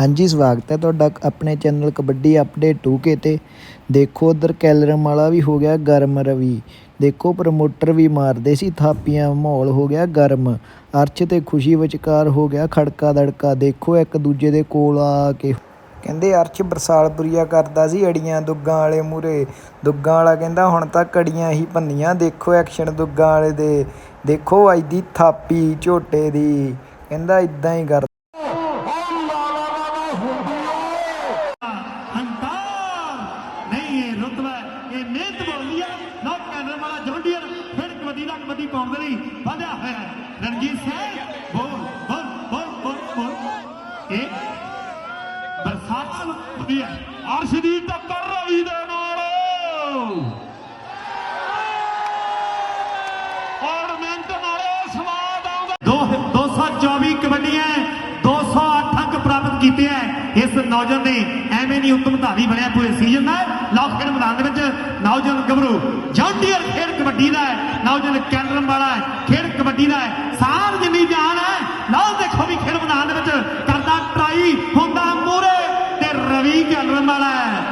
ਹਾਂਜੀ, ਸਵਾਗਤ ਹੈ ਤੁਹਾਡਾ ਆਪਣੇ ਚੈਨਲ ਕਬੱਡੀ ਅਪਡੇਟ 2K ਤੇ। ਦੇਖੋ, ਉਧਰ ਕੈਲਰਮ ਵਾਲਾ ਵੀ ਹੋ ਗਿਆ ਗਰਮ ਰਵੀ। ਦੇਖੋ ਪ੍ਰਮੋਟਰ ਵੀ ਮਾਰਦੇ ਸੀ, ਥਾਪੀਆਂ ਮਾਹੌਲ ਹੋ ਗਿਆ ਗਰਮ। ਅਰਸ਼ ਤੇ ਖੁਸ਼ੀ ਵਿਚਕਾਰ ਹੋ ਗਿਆ ਖੜਕਾ ਦੜਕਾ। ਦੇਖੋ, ਇੱਕ ਦੂਜੇ ਦੇ ਕੋਲ ਆ ਕੇ। ਕਹਿੰਦੇ, ਅਰਸ਼ ਬਰਸਾਲਪੁਰੀਆ ਕਰਦਾ ਸੀ ਅੜੀਆਂ ਦੁੱਗਾਂ ਵਾਲੇ ਮੂਰੇ ਦੁੱਗਾਂ ਵਾਲਾ ਕਹਿੰਦਾ, ਹੁਣ ਤਾਂ ਕੜੀਆਂ ਹੀ ਭੰਨੀਆਂ। ਦੇਖੋ, ਐਕਸ਼ਨ ਦੁੱਗਾਂ ਵਾਲੇ ਦੇ। ਦੇਖੋ ਅੱਜ ਦੀ ਥਾਪੀ ਝੋਟੇ ਦੀ। ਕਹਿੰਦਾ, ਇਦਾਂ ਹੀ ਕਰ ਨਹੀਂ ਇਹ ਰੁਤਬਾ ਇਹ ਮਿਹਨਤ ਬੋਲਦੀ ਹੈ ਨਾ ਕੈਨਰ ਵਾਲਾ ਜੌਂਡੀਅਰ ਫਿਰ ਕਬੱਡੀ ਦਾ ਕਬੱਡੀ ਪਾਉਣ ਦੇ ਲਈ ਵਧਿਆ ਹੋਇਆ ਹੈ। ਰਣਜੀਤ ਸਿੰਘ, ਬੋਲ ਬੋਲ ਬੋਲ ਬੋਲ ਬੋਲ। ਇਹ ਬਰਸਾਤ ਵਧੀਆ ਅਰਸ਼ਦੀਪ ਦੀ ਟੱਕਰ ਰਵੀ ਦੇ ਨਾਲ ਔਰ ਮਿੰਟ ਨਾਲੇ ਸਵਾਦ ਆਉਂਦਾ ਦੋ 224 ਕਬੱਡੀਆਂ 208 ਅੰਕ ਕੀਤੇ ਹੈ ਇਸ ਨੌਜਵਾਨ ਨੇ ਐਵੇਂ ਨਹੀਂ ਉੱਤਮ ਧਾਰੀ ਬਣਿਆ ਪੂਰੇ ਸੀਜ਼ਨ ਦਾ। ਲੌਕ ਖੇਡ ਮੈਦਾਨ ਦੇ ਵਿੱਚ ਨੌਜਵਾਨ ਗੱਭਰੂ ਜੌਂਡੀਅਰ ਖੇਡ ਕਬੱਡੀ ਦਾ ਹੈ। ਨੌਜਵਾਨ ਕੈਨਰਮ ਵਾਲਾ ਹੈ, ਖੇਡ ਕਬੱਡੀ ਦਾ ਹੈ। ਸਾਰ ਜਿੰਨੀ ਜਾਨ ਹੈ ਲਓ ਦੇਖੋ ਵੀ ਖੇਡ ਮੈਦਾਨ ਦੇ ਵਿੱਚ ਕਰਦਾ ਟਰਾਈ ਹੁੰਦਾ ਮੂਰੇ ਤੇ ਰਵੀ ਕੈਲਰਮ ਵਾਲਾ ਹੈ।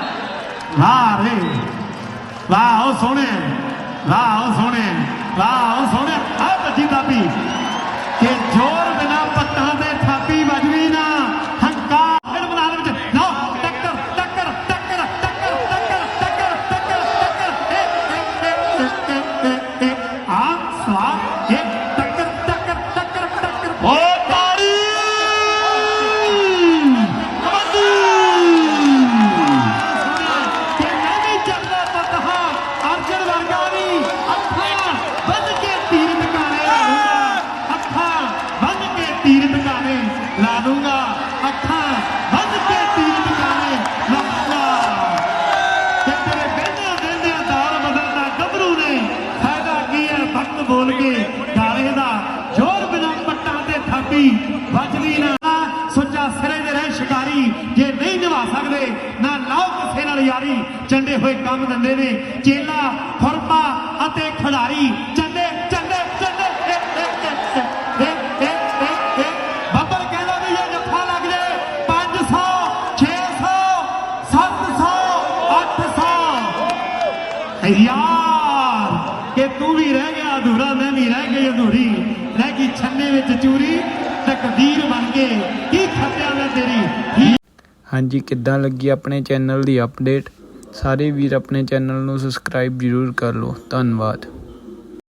ਵਾਹ ਰੇ, ਵਾਹ ਉਹ ਸੋਹਣੇ, ਵਾਹ ਉਹ ਸੋਹਣੇ, ਵਾਹ ਉਹ ਸੋਹਣੇ। ਆ ਬੱਜੀ ਦਾਪੀ ਕਿ ਜ਼ੋਰ ਅੱਖਾਂ ਬੰਦ ਕੇ ਤੀਰ ਟਿਕਾਣੇ ਲਾ ਲੂੰਗਾ ਤੇਰੇ ਬਹਿੰਦਿਆਂ ਬਹਿੰਦਿਆਂ ਦੌਰ ਬਦਲਦਾ ਗੱਭਰੂ ਨੇ। ਫਾਇਦਾ ਕੀ ਹੈ? ਵਕਤ ਬੋਲ ਕੇ ਗਾਲੇ ਦਾ ਜ਼ੋਰ ਬਿਨਾ ਪੱਟਾਂ ਤੇ ਥਾਪੀ ਵੱਜਦੀ ਨਾ। ਸੁੱਚਾ ਸਿਰੇ ਦੇ ਰਹਿ ਸ਼ਿਕਾਰੀ ਜੇ ਨਹੀਂ ਨਿਭਾ ਸਕਦੇ, ਨਾ ਲਾਓ ਕਿਸੇ ਨਾਲ ਯਾਰੀ। ਚੰਡੇ ਹੋਏ ਕੰਮ ਦਿੰਦੇ ਨੇ। ਚੇਲਾ, ਖੁਰਪਾ ਅਤੇ ਖਿਡਾਰੀ ਯਾਰ ਕਿ ਤੂੰ ਵੀ ਰਹਿ ਗਿਆ, ਅਧੂਰਾ ਮੈਂ ਵੀ ਰਹਿ ਗਈ ਅਧੂਰੀ। ਰਹਿ ਗਈ ਛੰਨੇ ਵਿੱਚ ਚੂਰੀ ਤਕਦੀਰ ਬਣ ਕੇ ਕੀ ਖੱਤਿਆ ਮੈਂ ਤੇਰੀ? ਹਾਂਜੀ, ਕਿੱਦਾਂ ਲੱਗੀ ਆਪਣੇ ਚੈਨਲ ਦੀ ਅਪਡੇਟ ਸਾਰੇ ਵੀਰ ਆਪਣੇ ਚੈਨਲ ਨੂੰ ਸਬਸਕ੍ਰਾਈਬ ਜ਼ਰੂਰ ਕਰ ਲਓ। ਧੰਨਵਾਦ।